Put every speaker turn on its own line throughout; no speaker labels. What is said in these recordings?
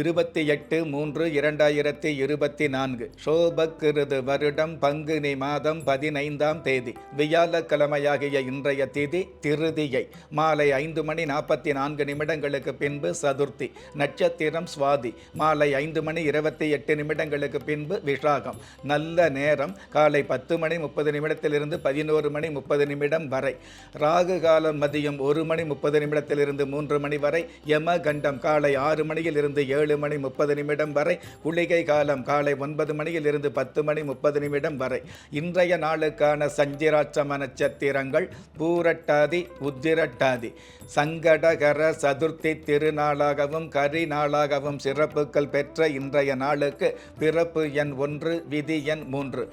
இருபத்தி எட்டு மூன்று இரண்டாயிரத்தி இருபத்தி நான்கு. சோபக்கிருது வருடம் பங்குனி மாதம் பதினைந்தாம் தேதி. வியாழக்கிழமையாகிய இன்றைய தேதி திருதியை. மாலை ஐந்து மணி நாற்பத்தி நான்கு நிமிடங்களுக்கு பின்பு சதுர்த்தி. நட்சத்திரம் சுவாதி. மாலை ஐந்து மணி இருபத்தி எட்டு நிமிடங்களுக்கு பின்பு விஷாகம் நல்ல நேரம். காலை பத்து மணி முப்பது நிமிடத்திலிருந்து பதினோரு மணி முப்பது நிமிடம் வரை. ராகு காலம் மதியம் ஒரு மணி முப்பது நிமிடத்திலிருந்து மூன்று மணி வரை. யம கண்டம் காலை ஆறு மணியில் இருந்து ஏழு மணி முப்பது நிமிடம் வரை குளிகை காலம் காலை ஒன்பது மணியில் இருந்து பத்து மணி முப்பது நிமிடம் வரை. இன்றைய நாளுக்கான சஞ்சிராட்சம நட்சத்திரங்கள் பூரட்டாதி உத்திரட்டாதி. சங்கடகர சதுர்த்தி திருநாளாகவும் கரி நாளாகவும் சிறப்புகள் பெற்ற இன்றைய நாளுக்கு பிறப்பு எண் ஒன்று விதி எண் மூன்று.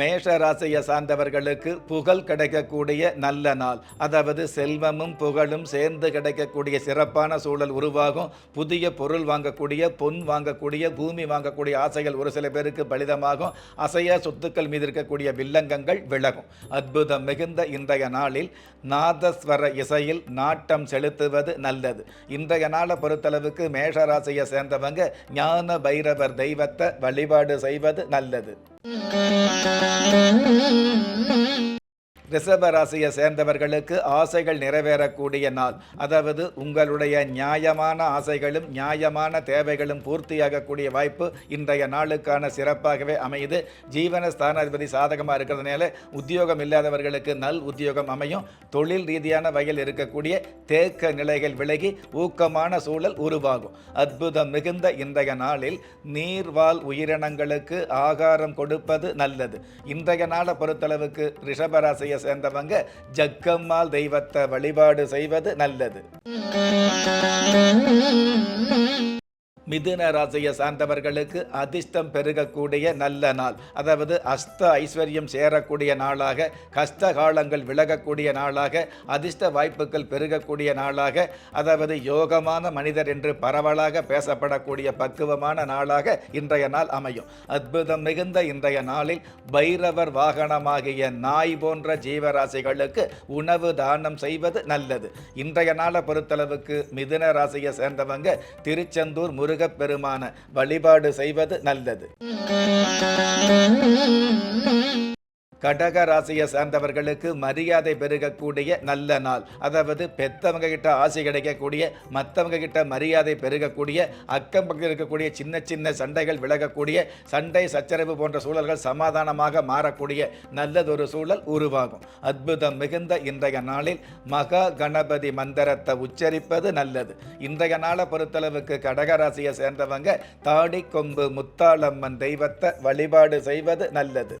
மேஷ ராசியை சார்ந்தவர்களுக்கு புகழ் கிடைக்கக்கூடிய நல்ல நாள். அதாவது செல்வமும் புகழும் சேர்ந்து கிடைக்கக்கூடிய சிறப்பான சூழல் உருவாகும். புதிய பொருள் வாங்கக்கூடிய பொன் வாங்கக்கூடிய பூமி வாங்கக்கூடிய ஆசைகள் ஒரு சில பேருக்கு பலிதமாகும். அசைய சொத்துக்கள் மீது இருக்கக்கூடிய வில்லங்கங்கள் விலகும். அற்புதம் மிகுந்த இன்றைய நாளில் நாதஸ்வர இசையில் நாட்டம் செலுத்துவது நல்லது. இன்றைய நாளை பொறுத்தளவுக்கு மேஷ ராசியை சேர்ந்தவங்க ஞான பைரவர் தெய்வத்தை வழிபாடு செய்வது நல்லது. Mm-hmm. ரிஷப ராசியை சேர்ந்தவர்களுக்கு ஆசைகள் நிறைவேறக்கூடிய நாள். அதாவது உங்களுடைய நியாயமான ஆசைகளும் நியாயமான தேவைகளும் பூர்த்தியாகக்கூடிய வாய்ப்பு இன்றைய நாளுக்கான சிறப்பாகவே அமையுது. ஜீவன ஸ்தானாதிபதி சாதகமாக இருக்கிறதுனால உத்தியோகம் இல்லாதவர்களுக்கு நல் உத்தியோகம் அமையும். தொழில் ரீதியான வகையில் இருக்கக்கூடிய தேக்க நிலைகள் விலகி ஊக்கமான சூழல் உருவாகும். அற்புதம் மிகுந்த இன்றைய நாளில் நீர்வாழ் உயிரினங்களுக்கு ஆகாரம் கொடுப்பது நல்லது. இன்றைய நாளை பொறுத்தளவுக்கு ரிஷபராசியை சேர்ந்தவங்க ஜக்கம்மாள் தெய்வத்தை வழிபாடு செய்வது நல்லது. மிதுன ராசியை சார்ந்தவர்களுக்கு அதிர்ஷ்டம் பெருகக்கூடிய நல்ல நாள். அதாவது அஸ்த ஐஸ்வர்யம் சேரக்கூடிய நாளாக கஷ்ட காலங்கள் விலகக்கூடிய நாளாக அதிர்ஷ்ட வாய்ப்புகள் பெருகக்கூடிய நாளாக அதாவது யோகமான மனிதர் என்று பரவலாக பேசப்படக்கூடிய பக்குவமான நாளாக இன்றைய நாள் அமையும். அற்புதம் மிகுந்த இன்றைய நாளில் பைரவர் வாகனமாகிய நாய் போன்ற ஜீவராசிகளுக்கு உணவு தானம் செய்வது நல்லது. இன்றைய நாளை பொறுத்தளவுக்கு மிதுன ராசியை சேர்ந்தவங்க திருச்செந்தூர் முருக முருகப்பெருமான வழிபாடு செய்வது நல்லது. கடக ராசியை சார்ந்தவர்களுக்கு மரியாதை பெருகக்கூடிய நல்ல நாள். அதாவது பெத்தவங்க கிட்ட ஆசை கிடைக்கக்கூடிய மற்றவங்க கிட்ட மரியாதை பெருகக்கூடிய அக்கம் பக்கம் இருக்கக்கூடிய சின்ன சின்ன சண்டைகள் விலகக்கூடிய சண்டை சச்சரவு போன்ற சூழல்கள் சமாதானமாக மாறக்கூடிய நல்லதொரு சூழல் உருவாகும். அற்புதம் மிகுந்த இன்றைய நாளில் மகா கணபதி மந்திரத்தை உச்சரிப்பது நல்லது. இன்றைய நாளை பொறுத்தளவுக்கு கடகராசியை சேர்ந்தவங்க தாடி கொம்பு முத்தாளம்மன் தெய்வத்தை வழிபாடு செய்வது நல்லது.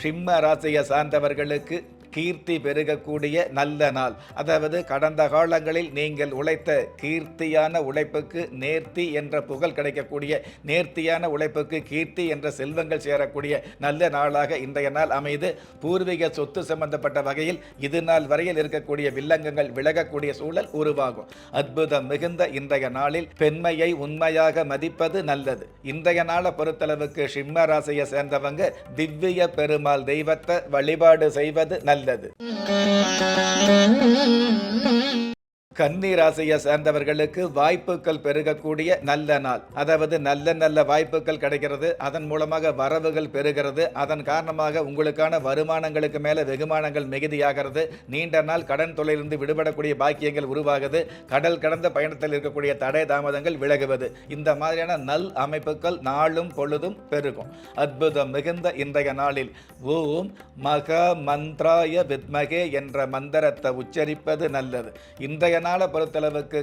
சிம்ம ராசியை சார்ந்தவர்களுக்கு கீர்த்தி பெருகக்கூடிய நல்ல நாள். அதாவது கடந்த காலங்களில் நீங்கள் உழைத்த கீர்த்தியான உழைப்புக்கு நேர்த்தி என்ற புகழ் கிடைக்கக்கூடிய நேர்த்தியான உழைப்புக்கு கீர்த்தி என்ற செல்வங்கள் சேரக்கூடிய நல்ல நாளாக இன்றைய நாள் அமைது. பூர்வீக சொத்து சம்பந்தப்பட்ட வகையில் இது நாள் வரையில் இருக்கக்கூடிய வில்லங்கங்கள் விலகக்கூடிய சூழல் உருவாகும். அற்புதம் மிகுந்த இன்றைய நாளில் பெண்மையை உண்மையாக மதிப்பது நல்லது. இன்றைய நாளை பொறுத்தளவுக்கு சிம்ம ராசியை சேர்ந்தவங்க திவ்ய பெருமாள் தெய்வத்தை வழிபாடு செய்வது நல்லது. நல்லது கன்னி ராசியை சேர்ந்தவர்களுக்கு வாய்ப்புகள் பெருகக்கூடிய நல்ல நாள். அதாவது நல்ல நல்ல வாய்ப்புகள் கிடைக்கிறது. அதன் மூலமாக வரவுகள் பெருகிறது அதன் காரணமாக உங்களுக்கான வருமானங்களுக்கு மேலே வெகுமானங்கள் மிகுதியாகிறது. நீண்ட நாள் கடன் தொழிலிருந்து விடுபடக்கூடிய பாக்கியங்கள் உருவாகுது. கடல் கடந்த பயணத்தில் இருக்கக்கூடிய தடை தாமதங்கள் விலகுவது. இந்த மாதிரியான நல் அமைப்புகள் நாளும் பொழுதும் பெருகும். அற்புதம் மிகுந்த இன்றைய நாளில் ஓம் மக மந்த்ராய வித்மகே என்ற மந்திரத்தை உச்சரிப்பது நல்லது. இன்றைய நாளை பொறுத்தளவுக்கு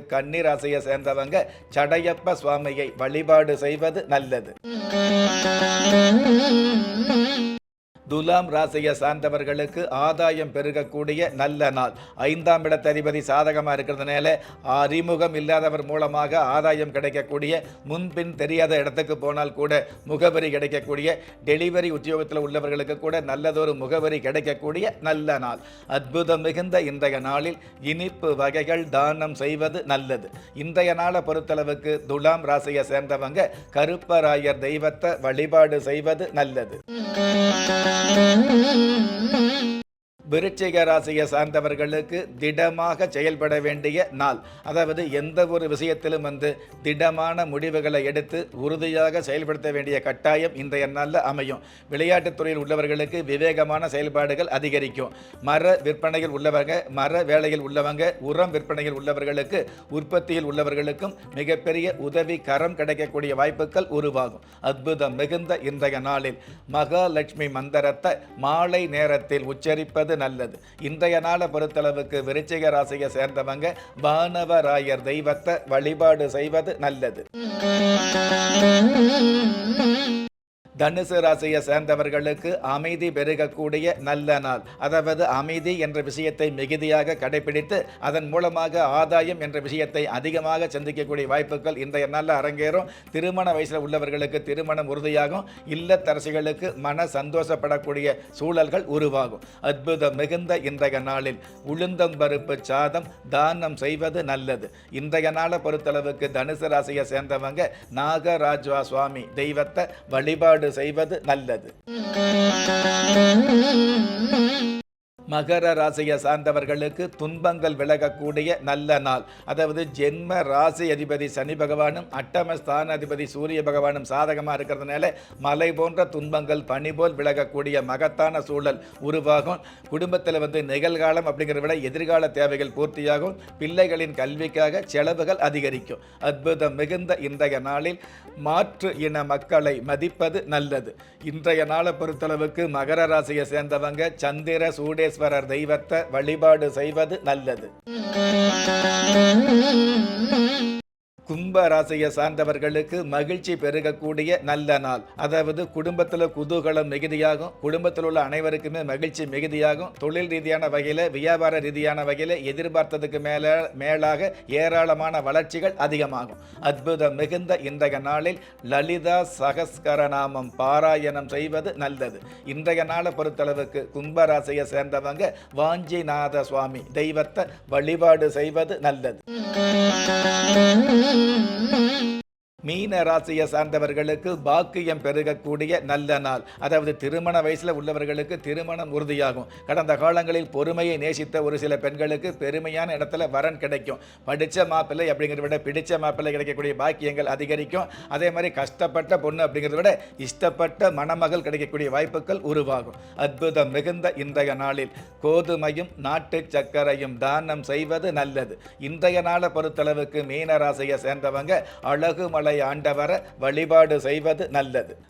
அசைய சேர்ந்தவங்க சடையப்ப சுவாமியை வழிபாடு செய்வது நல்லது. துலாம் ராசியை சார்ந்தவர்களுக்கு ஆதாயம் பெருகக்கூடிய நல்ல நாள். ஐந்தாம் இடத்ததிபதி சாதகமாக இருக்கிறதுனால அறிமுகம் இல்லாதவர் மூலமாக ஆதாயம் கிடைக்கக்கூடிய முன்பின் தெரியாத இடத்துக்கு போனால் கூட முகவரி கிடைக்கக்கூடிய டெலிவரி உத்தியோகத்தில் உள்ளவர்களுக்கு கூட நல்லதொரு முகவரி கிடைக்கக்கூடிய நல்ல நாள். அற்புதம் மிகுந்த இன்றைய நாளில் இனிப்பு வகைகள் தானம் செய்வது நல்லது. இன்றைய நாளை பொறுத்தளவுக்கு துலாம் ராசியை சேர்ந்தவங்க கருப்பராயர் தெய்வத்தை வழிபாடு செய்வது நல்லது. Mm-hmm. விருச்சிக ராசியை சார்ந்தவர்களுக்கு திடமாக செயல்பட வேண்டிய நாள். அதாவது எந்த ஒரு விஷயத்திலும் வந்து திடமான முடிவுகளை எடுத்து உறுதியாக செயல்படுத்த வேண்டிய கட்டாயம் இன்றைய நாளில் அமையும். விளையாட்டுத் துறையில் உள்ளவர்களுக்கு விவேகமான செயல்பாடுகள் அதிகரிக்கும். மர விற்பனையில் உள்ளவங்க மர வேலையில் உள்ளவங்க உரம் விற்பனையில் உள்ளவர்களுக்கு உற்பத்தியில் உள்ளவர்களுக்கும் மிகப்பெரிய உதவி கரம் கிடைக்கக்கூடிய வாய்ப்புகள் உருவாகும். அற்புதம் மிகுந்த இன்றைய நாளில் மகாலட்சுமி மந்திரத்தை மாலை நேரத்தில் உச்சரிப்பது நல்லது. இன்றைய நாளை பொறுத்தளவுக்கு விருச்சிக ராசியை சேர்ந்தவங்க வானவராயர் தெய்வத்தை வழிபாடு செய்வது நல்லது. தனுசு ராசியை சேர்ந்தவர்களுக்கு அமைதி பெருகக்கூடிய நல்ல நாள். அதாவது அமைதி என்ற விஷயத்தை மிகுதியாக கடைபிடித்து அதன் மூலமாக ஆதாயம் என்ற விஷயத்தை அதிகமாக சந்திக்கக்கூடிய வாய்ப்புகள் இன்றைய நாளில் அரங்கேறும். திருமண வயசில் உள்ளவர்களுக்கு திருமணம் உறுதியாகும். இல்லத்தரசிகளுக்கு மன சந்தோஷப்படக்கூடிய சூழல்கள் உருவாகும். அற்புதம் மிகுந்த இன்றைய நாளில் உளுந்தம்பருப்பு சாதம் தானம் செய்வது நல்லது. இன்றைய நாளை பொறுத்தளவுக்கு தனுசு ராசியை சேர்ந்தவங்க நாகராஜா சுவாமி தெய்வத்தை வழிபாடு செய்வது நல்லது. மகர ராசியை சார்ந்தவர்களுக்கு துன்பங்கள் விலகக்கூடிய நல்ல நாள். அதாவது ஜென்ம ராசி அதிபதி சனி பகவானும் அட்டம ஸ்தான அதிபதி சூரிய பகவானும் சாதகமாக இருக்கிறதுனால மலை போன்ற துன்பங்கள் பனி போல் விலகக்கூடிய மகத்தான சூழல் உருவாகும். குடும்பத்தில் வந்து நிகழ்காலம் அப்படிங்கிறத விட எதிர்கால தேவைகள் பூர்த்தியாகும். பிள்ளைகளின் கல்விக்காக செலவுகள் அதிகரிக்கும். அற்புதம் மிகுந்த இன்றைய நாளில் மாற்று இன மக்களை மதிப்பது நல்லது. இன்றைய நாளை பொறுத்தளவுக்கு மகர ராசியை சேர்ந்தவங்க சந்திர சூடேஸ்வரர் தெய்வத்தை வழிபாடு செய்வது நல்லது. கும்ப ராசியை சார்ந்தவர்களுக்கு மகிழ்ச்சி பெருகக்கூடிய நல்ல நாள். அதாவது குடும்பத்தில் குதூகலம் மிகுதியாகும். குடும்பத்தில் உள்ள அனைவருக்குமே மகிழ்ச்சி மிகுதியாகும். தொழில் ரீதியான வகையில் வியாபார ரீதியான வகையில் எதிர்பார்த்ததுக்கு மேலே மேலாக ஏராளமான வளர்ச்சிகள் அதிகமாகும். அற்புதம் மிகுந்த இன்றைய நாளில் லலிதா சகஸ்கரநாமம் பாராயணம் செய்வது நல்லது. இன்றைய நாளை பொறுத்தளவுக்கு கும்பராசியை சேர்ந்தவங்க வாஞ்சிநாத சுவாமி தெய்வத்தை வழிபாடு செய்வது நல்லது. Mm-hmm. மீன ராசியை சார்ந்தவர்களுக்கு பாக்கியம் பெருகக்கூடிய நல்ல நாள். அதாவது திருமண வயசில் உள்ளவர்களுக்கு திருமணம் உறுதியாகும். கடந்த காலங்களில் பொறுமையை நேசித்த ஒரு சில பெண்களுக்கு பெருமையான இடத்துல வரன் கிடைக்கும். படித்த மாப்பிள்ளை அப்படிங்கிறத விட பிடித்த மாப்பிள்ளை கிடைக்கக்கூடிய பாக்கியங்கள் அதிகரிக்கும். அதே மாதிரி கஷ்டப்பட்ட பொண்ணு அப்படிங்கிறத விட இஷ்டப்பட்ட மணமகள் கிடைக்கக்கூடிய வாய்ப்புகள் உருவாகும். அற்புதம் மிகுந்த இன்றைய நாளில் கோதுமையும் நாட்டு சர்க்கரையும் தானம் செய்வது நல்லது. இன்றைய நாளை பொறுத்தளவுக்கு மீன ராசியை சேர்ந்தவங்க ஆண்டவர வழிபாடு செய்வது நல்லது.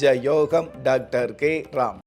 ராஜயோகம் டாக்டர் கே ராம்.